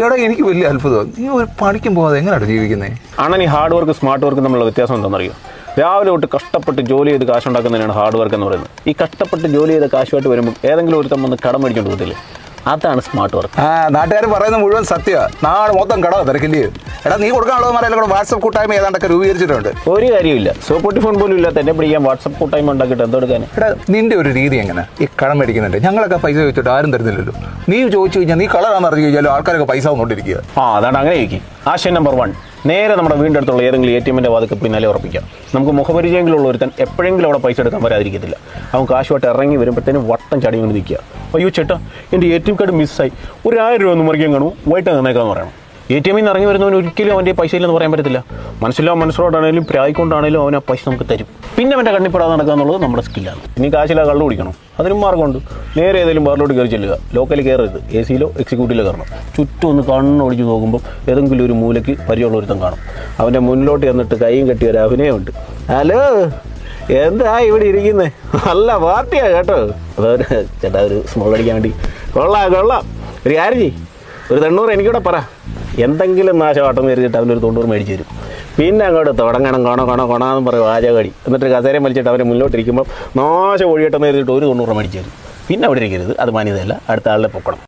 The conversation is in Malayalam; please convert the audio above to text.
എടാ എനിക്ക് വലിയ അത്ഭുതം നീ ഒരു പണിക്കും പോകാതെ എങ്ങനെയാണ് ജീവിക്കുന്നത് അണ്ണൻ ഈ ഹാർഡ് വർക്ക് സ്മാർട്ട് വർക്ക് തമ്മിലുള്ള വ്യത്യാസം എന്താണെന്നറിയോ? രാവിലെ തൊട്ട് കഷ്ടപ്പെട്ട് ജോലി ചെയ്ത് കാശുണ്ടാക്കുന്നതിനാണ് ഹാർഡ് വർക്ക് എന്ന് പറയുന്നത്. ഈ കഷ്ടപ്പെട്ട് ജോലി ചെയ്ത കാശുമായിട്ട് വരുമ്പോൾ ഏതെങ്കിലും ഒരുത്തം വന്ന് കടം മേടിച്ചുകൊണ്ട് പോകത്തില്ലേ? അതാണ് സ്മാർട്ട് വർക്ക്. ആ നാട്ടുകാർ പറയുന്ന മുഴുവൻ സത്യമാണ് നാട് മൊത്തം കടമാണ് തിരക്കില്ലേ? എടാ നീ കൊടുക്കാനുള്ളത് മാറി അല്ലെങ്കിൽ വാട്സപ്പ് കൂട്ടായ്മ ഏതാണ്ടൊക്കെ രൂപീകരിച്ചിട്ടുണ്ട്. ഒരു കാര്യമില്ല സോപ്പൊട്ടി ഫോൺ പോലും ഇല്ലാത്ത എന്നെ പിടിക്കാൻ വാട്സപ്പ് കൂട്ടായ്മ ഉണ്ടാക്കിയിട്ട് എന്തെടുക്കാൻ എടാ നിന്റെ ഒരു രീതി എങ്ങനെ? ഈ കടം മേടിക്കുന്നുണ്ട്. ഞങ്ങളൊക്കെ പൈസ ചോദിച്ചിട്ട് ആരും തരുന്നില്ലല്ലോ. നീ ചോദിച്ചു കഴിഞ്ഞാൽ നീ കളറാന്ന് അറിഞ്ഞു കഴിഞ്ഞാൽ ആൾക്കാരൊക്കെ പൈസ വന്നുകൊണ്ടിരിക്കുക ആ അതാണ് അങ്ങനെ ചോദിക്കും ആശയം നമ്പർ വൺ നേരെ നമ്മുടെ വീണ്ടെടുത്തുള്ള ഏതെങ്കിലും എ ടി എമ്മിന്റെ വാതിക്ക് പിന്നാലെ ഉറപ്പിക്കാം. നമുക്ക് മുഖപരിചയങ്ങളുള്ള ഒരുത്തൻ എപ്പോഴെങ്കിലും അവിടെ പൈസ എടുക്കാൻ വരാതിരിക്കത്തില്ല. അവൻ കാശുമായിട്ട് ഇറങ്ങി വരുമ്പോഴത്തേനും വട്ടം ചാടി കൊണ്ട് നിൽക്കുക. അയ്യോ ചേട്ടാ എന്റെ എ ടി എം കാർഡ് മിസ്സായി ഒരു ആയിരം രൂപ ഒന്ന് മറിക്കാൻ കാണുമോ? വൈകിട്ട് നന്നേക്കാന്ന് പറയണം. എ ടി എമ്മിൽ നിന്ന് ഇറങ്ങി വരുന്നവന് ഒരിക്കലും അവന്റെ പൈസ ഇല്ലെന്ന് പറയാൻ പറ്റത്തില്ല. മനസ്സിലോ മനസ്സിലോട്ടാണെങ്കിലും പ്രായിക്കൊണ്ടാണേലും അവൻ ആ പൈസ നമുക്ക് തരും. പിന്നെ അവന്റെ കണ്ണിപ്പെടാതെ നടക്കുക എന്നുള്ളത് നമ്മുടെ സ്കില്ലാണ് ഇനി കാശില്ല കള്ളു കുടിക്കണം. അതിനും മാർഗമുണ്ട് നേരെ ഏതെങ്കിലും ബാറിലോട്ട് കയറി ചെല്ലുക. ലോക്കലിൽ കയറരുത്. എ സിയിലോ എക്സിക്യൂട്ടീവിലോ കയറണം. ചുറ്റും ഒന്ന് കണ്ണൊടിച്ച് നോക്കുമ്പോൾ ഏതെങ്കിലും ഒരു മൂലയ്ക്ക് പരിചയമുള്ള ഒരുത്തം കാണും. അവന്റെ മുന്നിലോട്ട് ചെന്നിട്ട് കൈയും കെട്ടിയ ഒരു അഭിനയമുണ്ട്. ഹലോ എന്താ ഇവിടെ ഇരിക്കുന്നത് നല്ല പാർട്ടിയാ കേട്ടോ. അതൊരു ചേട്ടാ ഒരു സ്മോൾ അടിക്കാൻ വേണ്ടി. കൊള്ളാം കൊള്ളാം. ഒരു കാര്യം ചെയ്യ്. ഒരു തൊണ്ണൂറ് എനിക്കൂടെ പറ. എന്തെങ്കിലും നാശമാട്ടം കരുതിയിട്ട് അവനൊരു തൊണ്ണൂറ് മേടിച്ച് തരും. പിന്നെ അങ്ങോട്ട് തുടങ്ങണം കൊണ കൊണ കാണാന്ന് പറയും വാചകടി എന്നിട്ട് കസേരം വലിച്ചിട്ട് അവരെ മുന്നോട്ടിരിക്കുമ്പോൾ നാശം ഒഴിയട്ടെന്ന് കരുതിയിട്ട് ഒരു തൊണ്ണൂറ് മേടിച്ച് തരും. പിന്നെ അവിടെ ഇരിക്കരുത് അത് മാന്യതയല്ല. അടുത്ത ആളിലെ പൊക്കണം.